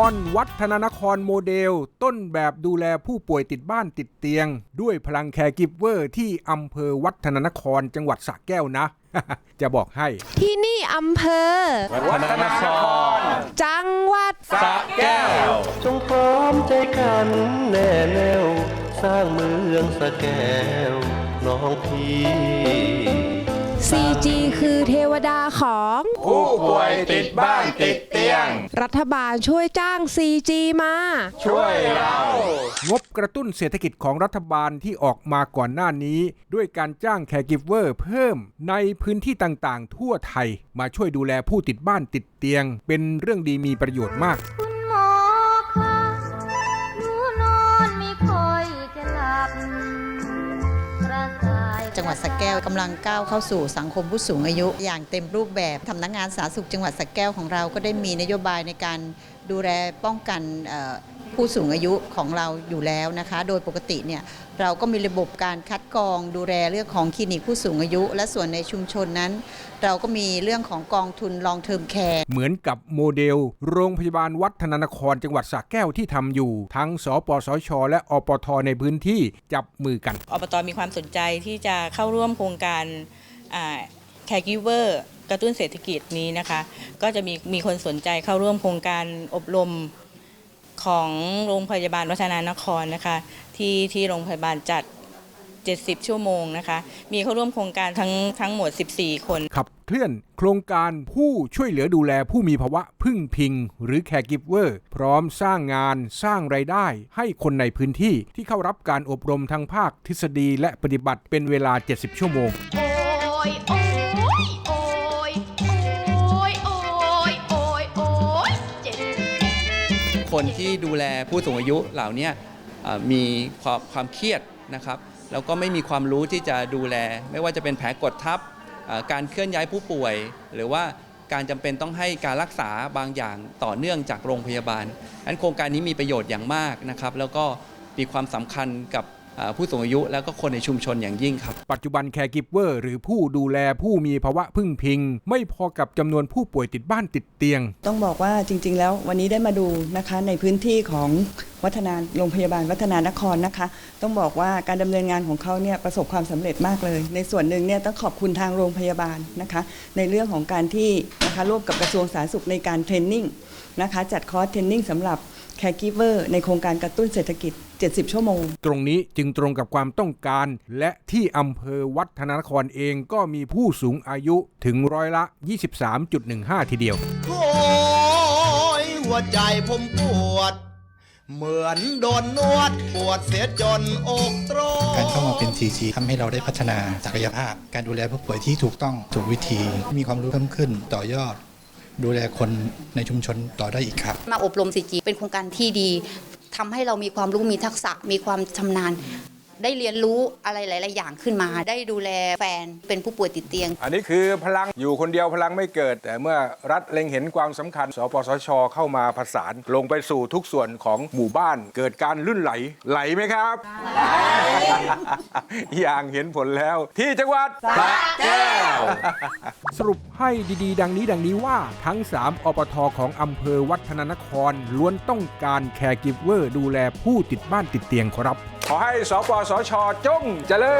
ตอนวัฒนนครโมเดล ต้นแบบดูแลผู้ป่วยติดบ้านติดเตียง ด้วยพลังแคร์กิฟเวอร์ที่อำเภอวัฒนนครจังหวัดสระแก้วนะ จะบอกให้ ที่นี่อำเภอ วัฒนคร จังหวัดสระแก้ว จงพร้อมใจกันแน่แน่วสร้างเมืองสะแก้วน้องพี่ 4G คือเทวดาของ ผู้ป่วยติดบ้านติดเตี ยง รัฐบาลช่วยจ้าง 4G มา ช่วยเรา งบกระตุ้นเศรษฐกิจของรัฐบาลที่ออกมาก่อนหน้านี้ ด้วยการจ้างแคร์กิฟเวอร์เพิ่มในพื้นที่ต่างๆ ทั่วไทย มาช่วยดูแลผู้ติดบ้านติดเตียง เป็นเรื่องดีมีประโยชน์มาก หวัดสักแก้วกำลังก้าวเข้าสู่สังคมผู้สูงอายุ อย่างเต็มรูปแบบทำนักงานสาธารณสุขจังหวัดสักแก้วของเราก็ได้มีนโยบายในการดูแลป้องกัน ผู้สูงอายุของเราอยู่แล้วนะคะ โดยปกติเนี่ยเราก็มีระบบการคัดกรองดูแลเรื่องของคลินิกผู้สูงอายุ และส่วนในชุมชนนั้น เราก็มีเรื่องของกองทุนลองเทอมแคร์เหมือนกับโมเดล โรงพยาบาลวัฒนนครจังหวัดสระแก้วที่ทำอยู่ ทั้งสปสช และอปทในพื้นที่จับมือกันอบตมีความสนใจที่จะเข้าร่วมโครงการแคร์กิเวอร์กระตุ้นเศรษฐกิจนี้นะคะ ก็จะมีมีคนสนใจเข้าร่วมโครงการอบรม ของโรงพยาบาลวัฒนานครนะคะ ที่ที่โรงพยาบาลจัด 70 ชั่วโมงนะคะ มีเข้าร่วมโครงการทั้งทั้งหมด 14 คน ขับเคลื่อนโครงการผู้ช่วยเหลือดูแลผู้มีภาวะพึ่งพิง หรือแคร์กิฟเวอร์ พร้อมสร้างงานสร้างไรายได้ ให้คนในพื้นที่ที่เข้ารับการอบรมทางภาคทฤษฎีและปฏิบัติเป็นเวลา 70 ชั่วโมง โอ้ยโอ้ย คนที่ดูแลผู้สูงอายุเหล่านี้มีความความเครียดนะครับแล้วก็ไม่มีความรู้ที่จะดูแล ไม่ว่าจะเป็นแผลกดทับการเคลื่อนย้ายผู้ป่วย หรือว่าการจำเป็นต้องให้การรักษาบางอย่างต่อเนื่องจากโรงพยาบาลอันโครงการนี้มีประโยชน์อย่างมากนะครับ แล้วก็มีความสำคัญกับ ผู้สูงอายุแล้วก็คนในชุมชนอย่างยิ่งครับ ปัจจุบันแคร์กิฟเวอร์หรือผู้ดูแลผู้มีภาวะพึ่งพิง ไม่พอกับจำนวนผู้ป่วยติดบ้านติดเตียง ต้องบอกว่าจริง ๆ แล้ววันนี้ได้มาดูนะคะในพื้นที่ของวัฒนาโรงพยาบาลวัฒนานครนะคะ ต้องบอกว่าการดำเนินงานของเขาเนี่ยประสบความสำเร็จมากเลย ในส่วนหนึ่งเนี่ยต้องขอบคุณทางโรงพยาบาลนะคะ ในเรื่องของการที่นะคะร่วมกับกระทรวงสาธารณสุขในการเทรนนิ่งนะคะจัดคอร์สเทรนนิ่งสำหรับ แคร์กิเวอร์ในโครงการกระตุ้นเศรษฐกิจ 70 ชั่วโมง ตรงนี้จึงตรงกับความต้องการ และที่อำเภอวัฒนนครเองก็มีผู้สูงอายุถึงร้อยละ 23.15 ทีเดียว โอ้ยหัวใจผมปวด เหมือนโดนนวดปวดเสียจนอกตรกการเข้ามาเป็น CG ทำให้เราได้พัฒนาศักยภาพ การดูแลผู้ป่วยที่ถูกต้องถูกวิธี มีความรู้เพิ่มขึ้นต่อยอด ดูแลคนในชุมชนต่อได้อีกครับ มาอบรม 4G เป็นโครงการที่ดีทำให้เรามีความรู้มีทักษะมีความชำนาญ ได้เรียนรู้อะไรหลาย ๆ อย่างขึ้นมา ได้ดูแลแฟนเป็นผู้ป่วยติดเตียง อันนี้คือพลังอยู่คนเดียวพลังไม่เกิด แต่เมื่อรัฐเล็งเห็นความสำคัญ สปสช เข้ามาผสานลงไปสู่ทุกส่วนของหมู่บ้าน เกิดการลื่นไหลไหลไหมครับ อย่างเห็นผลแล้ว ที่จังหวัดสระแก้ว สรุปให้ดีๆ ดังนี้ดังนี้ว่าทั้ง 3อปทของอำเภอวัฒนนครล้วนต้องการแคร์กิฟเวอร์ดูแลผู้ติดบ้านติดเตียงครับ ขอให้สปสชจงเจริ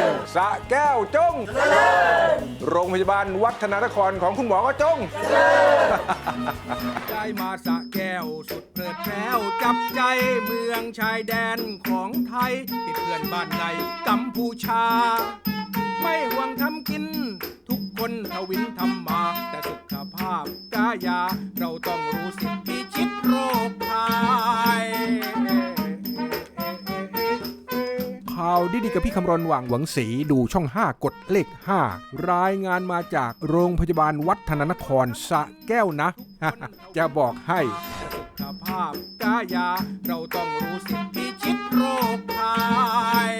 ญสระแก้วจงเจริญโรงพยาบาลวัฒนนครของคุณหมอก็จงเจริญได้มาสระแก้วสุดเพลิดแก้วจับใจเมืองชายแดนของไทยติดเพื่อนบ้านในกัมพูชา ไม่ห่วงทำกิน ทุกคนทวินทำมา แต่สุขภาพกายา ข่าวดีๆกับพี่คำรณหว่างหวังสีดูช่อง 5 กดเลข 5 รายงานมาจากโรงพยาบาลวัฒนนครสะแก้วนะ จะบอกให้สุขภาพกายา เราต้องรู้สิทธิชิดโรคภัย